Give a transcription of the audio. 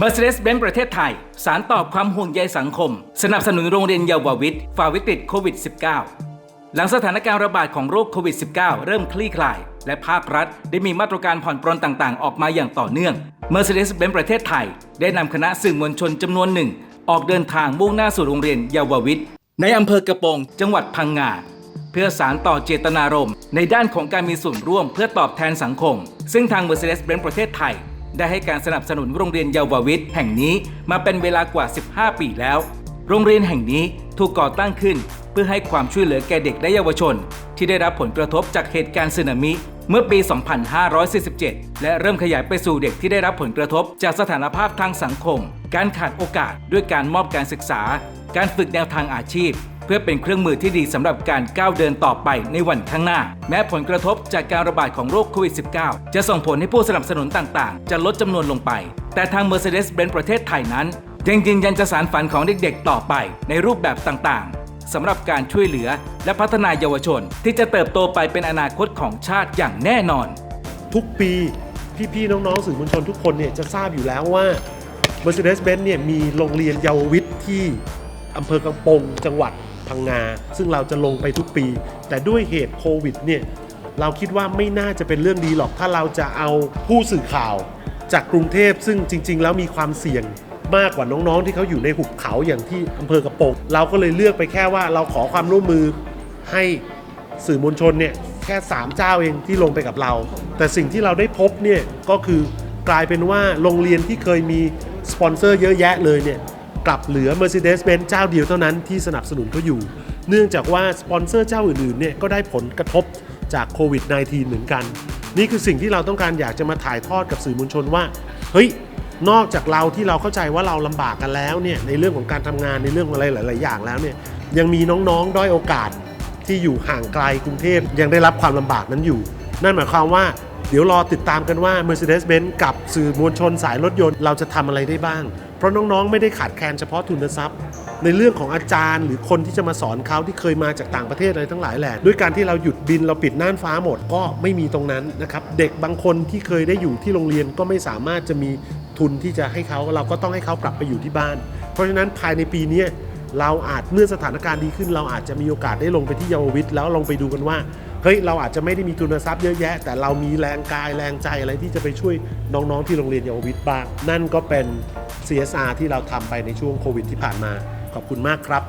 Mercedes-Benz ประเทศไทย สารต่อความห่วงใยสังคม สนับสนุนโรงเรียนเยาววิทย์ฝ่าวิกฤตโควิด -19 หลังสถานการณ์ระบาดของโรคโควิด -19 เริ่มคลี่คลาย และภาครัฐได้มีมาตรการผ่อนปรนต่างๆ ออกมาอย่างต่อเนื่อง Mercedes-Benz ประเทศไทย ได้นำคณะสื่อมวลชนจำนวนหนึ่ง ออกเดินทางมุ่งหน้าสู่โรงเรียนเยาววิทย์ในอำเภอกระโปงจังหวัดพังงาเพื่อสารต่อเจตนารมณ์ในด้านของการมีส่วนร่วมเพื่อตอบแทนสังคม ซึ่งทาง Mercedes-Benz ประเทศไทย ได้ให้การสนับสนุนโรงเรียนเยาววิทย์แห่งนี้มาเป็นเวลากว่า 15 ปีแล้ว โรงเรียนแห่งนี้ถูกก่อตั้งขึ้น เพื่อให้ความช่วยเหลือแก่เด็กและเยาวชน ที่ได้รับผลกระทบจากเหตุการณ์สึนามิเมื่อปี 2547 และเริ่มขยายไปสู่เด็กที่ได้รับผลกระทบจากสถานภาพทางสังคม การขาดโอกาสด้วยการมอบการศึกษา การฝึกแนวทางอาชีพ เพื่อเป็นเครื่องมือที่ดีสำหรับการก้าวเดินต่อไปในวันข้างหน้า แม้ผลกระทบจากการระบาดของโรคโควิด -19 จะส่งผลให้ผู้สนับสนุนต่างๆ จะลดจำนวนลงไป แต่ทาง Mercedes-Benz ประเทศไทยนั้นยังยืนยันจะสารฝันของเด็กๆ ต่อไปในรูปแบบต่างๆสำหรับการช่วยเหลือและพัฒนาเยาวชน ที่จะเติบโตไปเป็นอนาคตของชาติอย่างแน่นอน ทุกปีพี่ๆน้องๆสื่อมวลชนทุกคนเนี่ยจะทราบอยู่แล้วว่า Mercedes-Benz เนี่ยมีโรงเรียนเยาววิทย์ที่อำเภอกำปงจังหวัด พังงา ซึ่งเราจะลงไปทุกปี แต่ด้วยเหตุโควิดเนี่ยเราคิดว่าไม่น่าจะเป็นเรื่องดีหรอก ถ้าเราจะเอาผู้สื่อข่าวจากกรุงเทพซึ่งจริง ๆ แล้วมีความเสี่ยงมากกว่าน้องๆ ที่เขาอยู่ในหุบเขาอย่างที่อำเภอกระโปงเราก็เลยเลือกไปแค่ว่าเราขอความร่วมมือให้สื่อมวลชนเนี่ยแค่ 3 เจ้าเองที่ลงไปกับเรา แต่สิ่งที่เราได้พบเนี่ยก็คือกลายเป็นว่าโรงเรียนที่เคยมีสปอนเซอร์เยอะแยะเลยเนี่ย กลับเหลือ Mercedes-Benz เจ้าเดียวเท่านั้นที่สนับสนุนเขาอยู่ เนื่องจากว่าสปอนเซอร์เจ้าอื่นๆเนี่ยก็ได้ผลกระทบจากโควิด -19 เหมือนกัน นี่คือสิ่งที่เราต้องการอยากจะมาถ่ายทอดกับสื่อมวลชนว่า เฮ้ย นอกจากเราที่เราเข้าใจว่าเราลำบากกันแล้วเนี่ยในเรื่องของการทำงานในเรื่องอะไรหลาย ๆ อย่างแล้วเนี่ยยังมีน้องๆด้อยโอกาสที่อยู่ห่างไกลกรุงเทพยังได้รับความลำบากนั้นอยู่ นั่นหมายความว่าเดี๋ยวรอติดตามกันว่า Mercedes-Benz กับสื่อมวลชนสายรถยนต์ เราจะทำอะไรได้บ้าง เพราะน้องๆ ไม่ได้ขาดแคลนเฉพาะทุนทรัพย์ ในเรื่องของอาจารย์หรือคนที่จะมาสอนเขาที่เคยมาจากต่างประเทศอะไรทั้งหลายแหละด้วยการที่เราหยุดบินเราปิดน่านฟ้าหมดก็ไม่มีตรงนั้นนะครับ เด็กบางคนที่เคยได้อยู่ที่โรงเรียนก็ไม่สามารถจะมีทุนที่จะให้เขาเราก็ต้องให้เขากลับไปอยู่ที่บ้าน เพราะฉะนั้นภายในปีนี้เราอาจเมื่อสถานการณ์ดีขึ้น เราอาจจะมีโอกาสได้ลงไปที่เยาววิทย์แล้วลองไปดูกันว่าเฮ้ยเราอาจจะไม่ได้มีทุนทรัพย์เยอะแยะ แต่เรามีแรงกายแรงใจอะไรที่จะไปช่วยน้องๆที่โรงเรียนเยาววิทย์บ้าง นั่นก็เป็น CSR ที่เราทำไปในช่วงโควิดที่ผ่านมา ขอบคุณมากครับ